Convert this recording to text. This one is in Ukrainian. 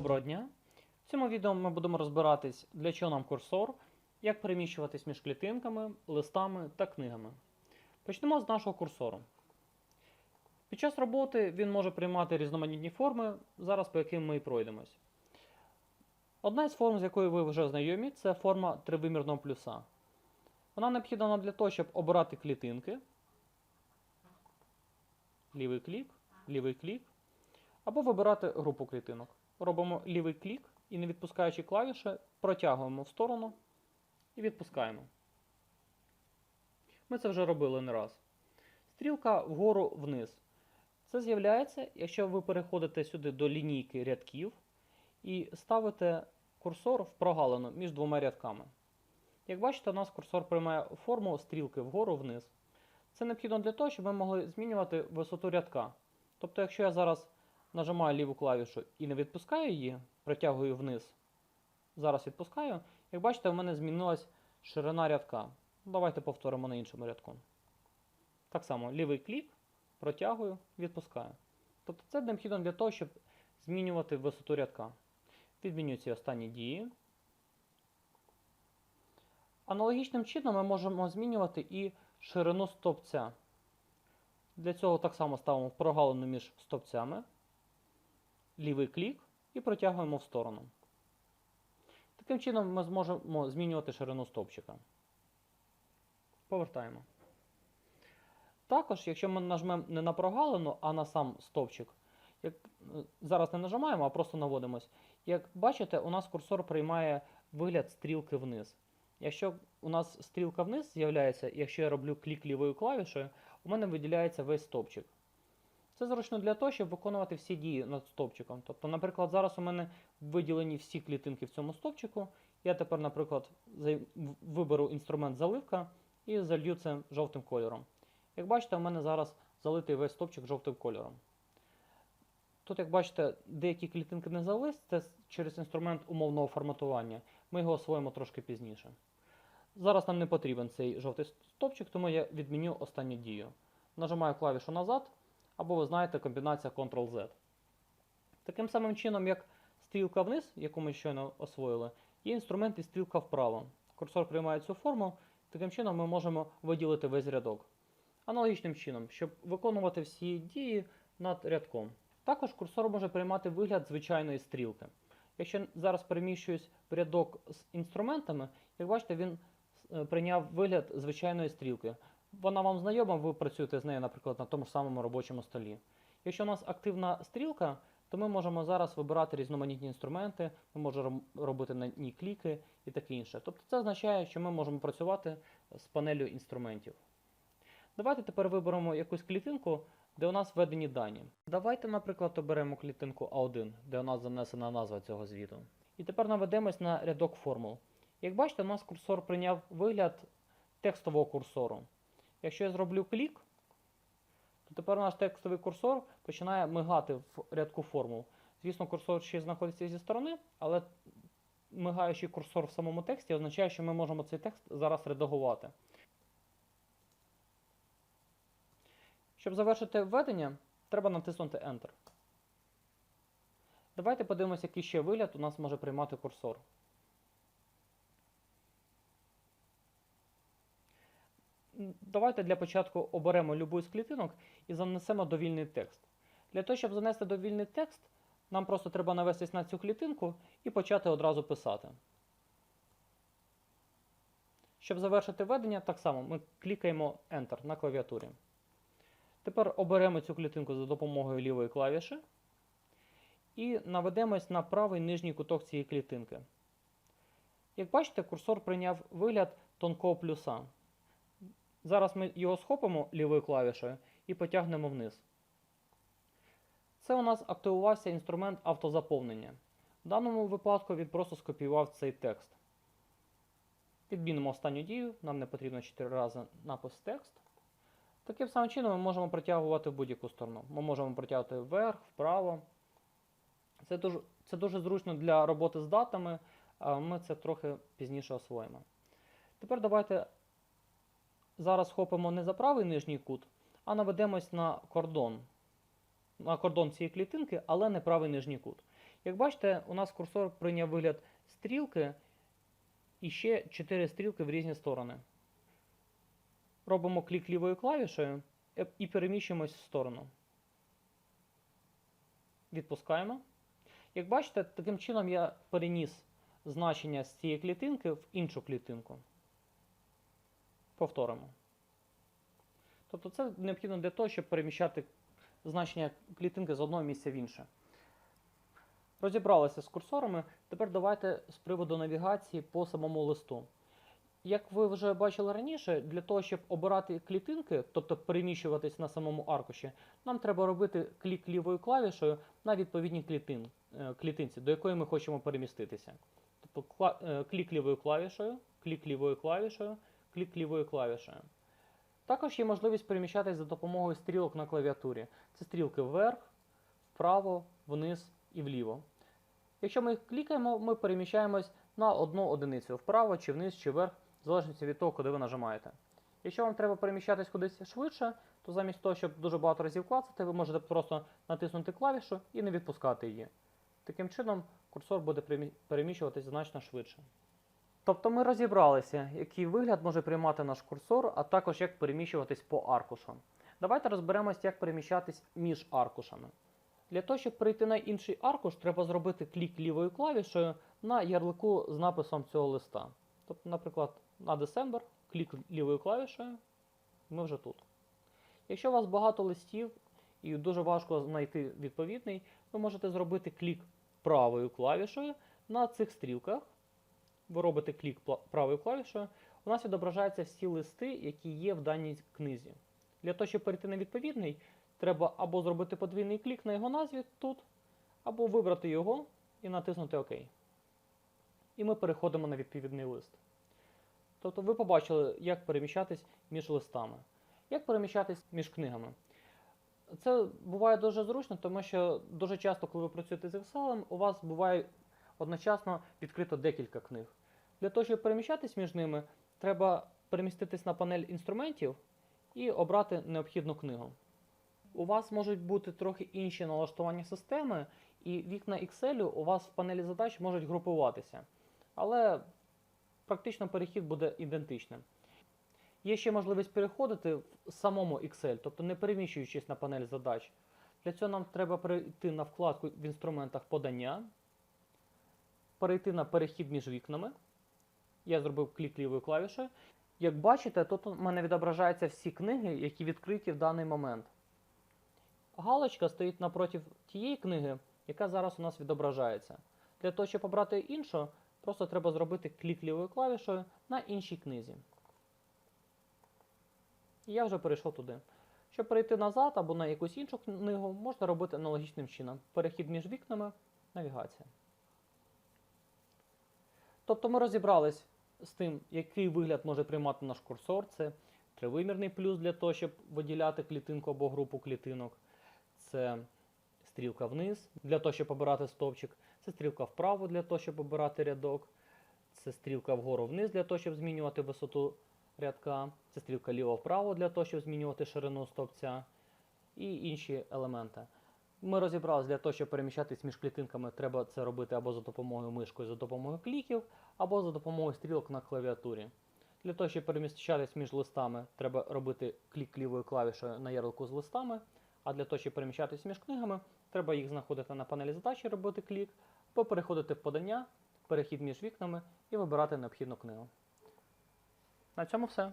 Доброго дня! В цьому відео ми будемо розбиратись, для чого нам курсор, як переміщуватись між клітинками, листами та книгами. Почнемо з нашого курсору. Під час роботи він може приймати різноманітні форми, зараз по яким ми і пройдемось. Одна із форм, з якою ви вже знайомі, це форма тривимірного плюса. Вона необхідна нам для того, щоб обирати клітинки. Лівий клік, лівий клік. Або вибирати групу клітинок. Робимо лівий клік і, не відпускаючи клавіші, протягуємо в сторону і відпускаємо. Ми це вже робили не раз. Стрілка вгору вниз. Це з'являється, якщо ви переходите сюди до лінійки рядків і ставите курсор в прогалину між двома рядками. Як бачите, у нас курсор приймає форму стрілки вгору вниз. Це необхідно для того, щоб ми могли змінювати висоту рядка. Тобто, якщо я зараз нажимаю ліву клавішу і не відпускаю її, притягую вниз, зараз відпускаю, як бачите, в мене змінилась ширина рядка. Давайте повторимо на іншому рядку. Так само лівий клік, протягую, відпускаю. Тобто це необхідно для того, щоб змінювати висоту рядка. Відміню ці останні дії. Аналогічним чином ми можемо змінювати і ширину стовпця. Для цього так само ставимо прогалину між стовпцями, лівий клік і протягуємо в сторону. Таким чином ми зможемо змінювати ширину стовпчика. Повертаємо. Також, якщо ми нажмемо не на прогалину, а на сам стовпчик, як, е, зараз не нажимаємо, а просто наводимось. Як бачите, у нас курсор приймає вигляд стрілки вниз. Якщо у нас стрілка вниз з'являється, якщо я роблю клік лівою клавішею, у мене виділяється весь стовпчик. Це зручно для того, щоб виконувати всі дії над стовпчиком. Тобто, наприклад, зараз у мене виділені всі клітинки в цьому стовпчику. Я тепер, наприклад, виберу інструмент заливка і залью це жовтим кольором. Як бачите, у мене зараз залитий весь стовпчик жовтим кольором. Тут, як бачите, деякі клітинки не залились, це через інструмент умовного форматування. Ми його освоїмо трошки пізніше. Зараз нам не потрібен цей жовтий стовпчик, тому я відміню останню дію. Нажимаю клавішу назад, або ви знаєте комбінація Ctrl-Z. Таким самим чином, як стрілка вниз, яку ми щойно освоїли, є інструмент і стрілка вправо. Курсор приймає цю форму, таким чином ми можемо виділити весь рядок. Аналогічним чином, щоб виконувати всі дії над рядком. Також курсор може приймати вигляд звичайної стрілки. Якщо зараз переміщуюсь в рядок з інструментами, як бачите, він е, прийняв вигляд звичайної стрілки. Вона вам знайома, ви працюєте з нею, наприклад, на тому ж самому робочому столі. Якщо у нас активна стрілка, то ми можемо зараз вибирати різноманітні інструменти, ми можемо робити на ній кліки і таке інше. Тобто це означає, що ми можемо працювати з панелью інструментів. Давайте тепер виберемо якусь клітинку, де у нас введені дані. Давайте, наприклад, оберемо клітинку А1, де у нас занесена назва цього звіту. І тепер наведемось на рядок формул. Як бачите, у нас курсор прийняв вигляд текстового курсору. Якщо я зроблю клік, то тепер наш текстовий курсор починає мигати в рядку формул. Звісно, курсор ще знаходиться зі сторони, але мигаючий курсор в самому тексті означає, що ми можемо цей текст зараз редагувати. Щоб завершити введення, треба натиснути Enter. Давайте подивимося, який ще вигляд у нас може приймати курсор. Давайте для початку оберемо любу з клітинок і занесемо довільний текст. Для того, щоб занести довільний текст, нам просто треба навестись на цю клітинку і почати одразу писати. Щоб завершити введення, так само ми клікаємо Enter на клавіатурі. Тепер оберемо цю клітинку за допомогою лівої клавіші і наведемось на правий нижній куток цієї клітинки. Як бачите, курсор прийняв вигляд тонкого плюса. Зараз ми його схопимо лівою клавішею і потягнемо вниз. Це у нас активувався інструмент автозаповнення. В даному випадку він просто скопіював цей текст. Відмінимо останню дію, нам не потрібно 4 рази напис текст. Таким самим чином ми можемо протягувати в будь-яку сторону. Ми можемо протягувати вверх, вправо. Це дуже, це дуже зручно для роботи з датами, ми це трохи пізніше освоїмо. Тепер давайте зараз схопимо не за правий нижній кут, а наведемось на кордон. На кордон цієї клітинки, але не правий нижній кут. Як бачите, у нас курсор прийняв вигляд стрілки і ще 4 стрілки в різні сторони. Робимо клік лівою клавішею е, і переміщуємось в сторону. Відпускаємо. Як бачите, таким чином я переніс значення з цієї клітинки в іншу клітинку. Повторимо. Тобто це необхідно для того, щоб переміщати значення клітинки з одного місця в інше. Розібралися з курсорами. Тепер давайте з приводу навігації по самому листу. Як ви вже бачили раніше, для того, щоб обирати клітинки, тобто переміщуватись на самому аркуші, нам треба робити клік лівою клавішою на відповідній клітин, е, клітинці, до якої ми хочемо переміститися. Тобто е, клік лівою клавішою, клік лівою клавішою, клік лівою клавішою. Також є можливість переміщатись за допомогою стрілок на клавіатурі. Це стрілки вверх, вправо, вниз і вліво. Якщо ми їх клікаємо, ми переміщаємось на одну одиницю вправо, чи вниз, чи вверх, в залежності від того, куди ви нажимаєте. Якщо вам треба переміщатись кудись швидше, то замість того, щоб дуже багато разів клацати, ви можете просто натиснути клавішу і не відпускати її. Таким чином, курсор буде переміщуватись значно швидше. Тобто ми розібралися, який вигляд може приймати наш курсор, а також як переміщуватись по аркушам. Давайте розберемось, як переміщатись між аркушами. Для того, щоб перейти на інший аркуш, треба зробити клік лівою клавішею на ярлику з написом цього листа. Тобто, наприклад, на December, клік лівою клавішею, ми вже тут. Якщо у вас багато листів і дуже важко знайти відповідний, ви можете зробити клік правою клавішею на цих стрілках. Ви робите клік правою клавішею, у нас відображаються всі листи, які є в даній книзі. Для того, щоб перейти на відповідний, треба або зробити подвійний клік на його назві тут, або вибрати його і натиснути ОК. І ми переходимо на відповідний лист. Тобто ви побачили, як переміщатись між листами. Як переміщатись між книгами? Це буває дуже зручно, тому що дуже часто, коли ви працюєте з Excel, у вас буває одночасно відкрито декілька книг. Для того, щоб переміщатись між ними, треба переміститись на панель інструментів і обрати необхідну книгу. У вас можуть бути трохи інші налаштування системи, і вікна Excel у вас в панелі задач можуть групуватися. Але практично перехід буде ідентичним. Є ще можливість переходити в самому Excel, тобто не переміщуючись на панель задач. Для цього нам треба перейти на вкладку в інструментах подання, перейти на перехід між вікнами. Я зробив клік лівою клавішею. Як бачите, тут у мене відображаються всі книги, які відкриті в даний момент. Галочка стоїть напроти тієї книги, яка зараз у нас відображається. Для того, щоб обрати іншу, просто треба зробити клік лівою клавішою на іншій книзі. І я вже перейшов туди. Щоб перейти назад або на якусь іншу книгу, можна робити аналогічним чином. Перехід між вікнами, навігація. Тобто ми розібрались з тим, який вигляд може приймати наш курсор. Це тривимірний плюс для того, щоб виділяти клітинку або групу клітинок. Це стрілка вниз для того, щоб обирати стовпчик. Це стрілка вправо для того, щоб обирати рядок. Це стрілка вгору вниз для того, щоб змінювати висоту рядка. Це стрілка ліво-вправо для того, щоб змінювати ширину стовпця і інші елементи. Ми розібралися для того, щоб переміщатись між клітинками, треба це робити або за допомогою мишкою, за допомогою кліків, або за допомогою стрілок на клавіатурі. Для того, щоб переміщатись між листами, треба робити клік лівою клавішою на ярлику з листами. А для того, щоб переміщатись між книгами, треба їх знаходити на панелі задачі, робити клік, або переходити в подання, перехід між вікнами і вибирати необхідну книгу. На цьому все.